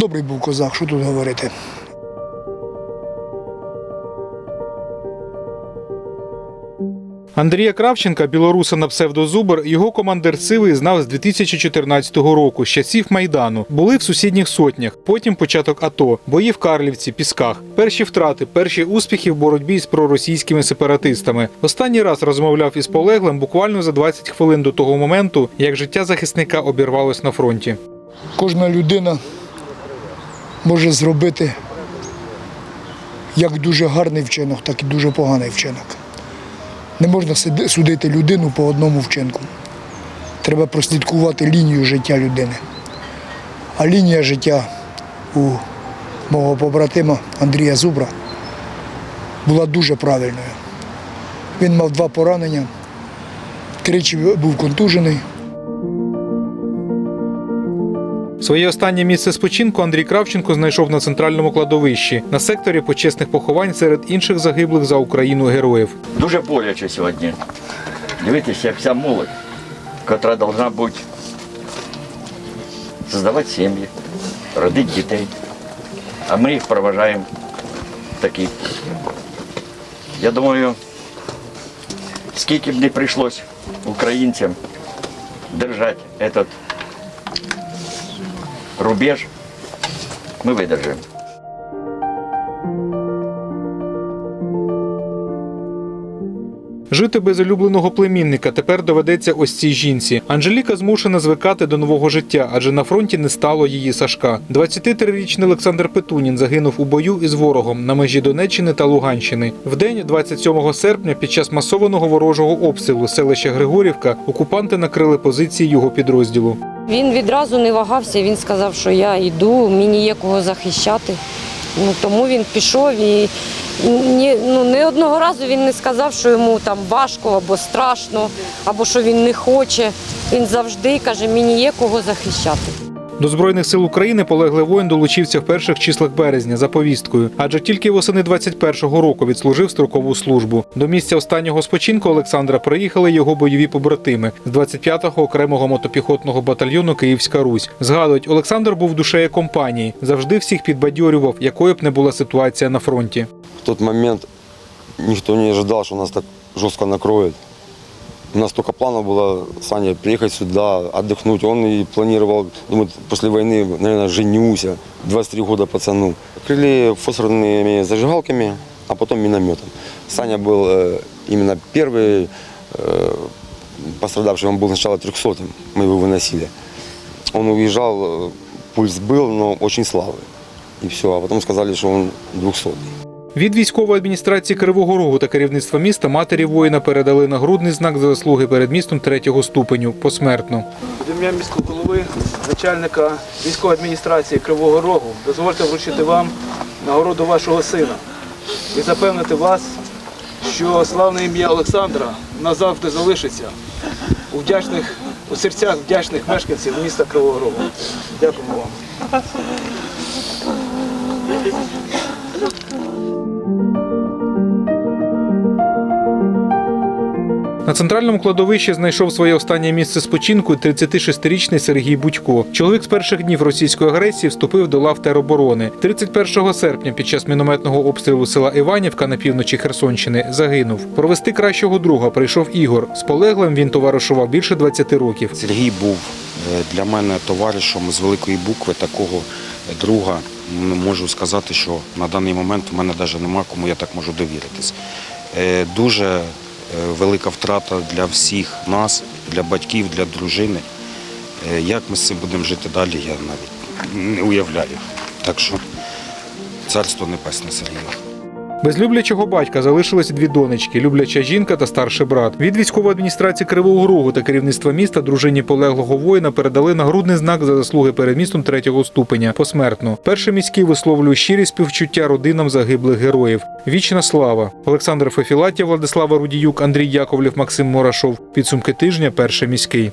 Добрий був козак, що тут говорити. Андрія Кравченка, білоруса на псевдозубр, його командир Сивий знав з 2014 року, з часів Майдану. Були в сусідніх сотнях. Потім початок АТО, бої в Карлівці, Пісках. Перші втрати, перші успіхи в боротьбі з проросійськими сепаратистами. Останній раз розмовляв із полеглим буквально за 20 хвилин до того моменту, як життя захисника обірвалось на фронті. Кожна людина може зробити як дуже гарний вчинок, так і дуже поганий вчинок. Не можна судити людину по одному вчинку. Треба прослідкувати лінію життя людини. А лінія життя у мого побратима Андрія Зубра була дуже правильною. Він мав два поранення, тричі був контужений. Своє останнє місце спочинку Андрій Кравченко знайшов на центральному кладовищі на секторі почесних поховань серед інших загиблих за Україну героїв. Дуже боляче сьогодні. Дивитися, як вся молодь, яка повинна бути создавати сім'ї, родити дітей. А ми їх проважаємо такі. Я думаю, скільки б не прийшлось українцям держати этот рубеж, ми видержимо. Жити без улюбленого племінника тепер доведеться ось цій жінці. Анжеліка змушена звикати до нового життя, адже на фронті не стало її Сашка. 23-річний Олександр Петунін загинув у бою із ворогом на межі Донеччини та Луганщини. В день 27 серпня, під час масованого ворожого обстрілу селища Григорівка, окупанти накрили позиції його підрозділу. Він відразу не вагався. Він сказав, що я йду, мені є кого захищати. Ну, тому він пішов і ні, ну, ні одного разу він не сказав, що йому там важко або страшно, або що він не хоче. Він завжди каже, мені є кого захищати. До збройних сил України полеглий воїн долучився в перших числах березня за повісткою, адже тільки восени 21-го року відслужив строкову службу. До місця останнього спочинку Олександра приїхали його бойові побратими з 25-го окремого мотопіхотного батальйону Київська Русь. Згадують, Олександр був душею компанії, завжди всіх підбадьорював, якою б не була ситуація на фронті. В тот момент никто не ожидал, что нас так жестко накроет. У нас только планов было с Аней приехать сюда, отдохнуть. Он и планировал, думает, после войны, наверное, женюсь. 23 года пацану. Крыли фосфорными зажигалками, а потом минометом. Саня был э, именно первый э, пострадавший. Он был сначала 300 мы его выносили. Он уезжал, э, пульс был, но очень слабый. И все, а потом сказали, что он 200 Від військової адміністрації Кривого Рогу та керівництва міста матері воїна передали нагрудний знак за заслуги перед містом третього ступеню посмертно. Ім'я міського голови, начальника військової адміністрації Кривого Рогу, дозвольте вручити вам нагороду вашого сина і запевнити вас, що славне ім'я Олександра назавжди залишиться у вдячних у серцях вдячних мешканців міста Кривого Рогу. Дякуємо вам. На центральному кладовищі знайшов своє останнє місце спочинку 36-річний Сергій Будько. Чоловік з перших днів російської агресії вступив до лав тероборони. 31 серпня під час мінометного обстрілу села Іванівка на півночі Херсонщини загинув. Провести кращого друга прийшов Ігор. З полеглим він товаришував більше 20 років. Сергій був е, для мене товаришем з великої букви, такого друга. Можу сказати, що на даний момент у мене навіть нема кому я так можу довіритись. Е, Дуже велика втрата для всіх нас, для батьків, для дружини. Е, Як ми з цим будемо жити далі, я навіть не уявляю. Так що царство небесне Сергію. Без люблячого батька залишились дві донечки, любляча жінка та старший брат. Від військової адміністрації Кривого Рогу та керівництва міста дружині полеглого воїна передали нагрудний знак за заслуги перед містом третього ступеня посмертно. Перший міський висловлює щирі співчуття родинам загиблих героїв. Вічна слава. Олександр Фефілатів, Владислава Рудіюк, Андрій Яковлів, Максим Морашов. Підсумки тижня. Перший міський.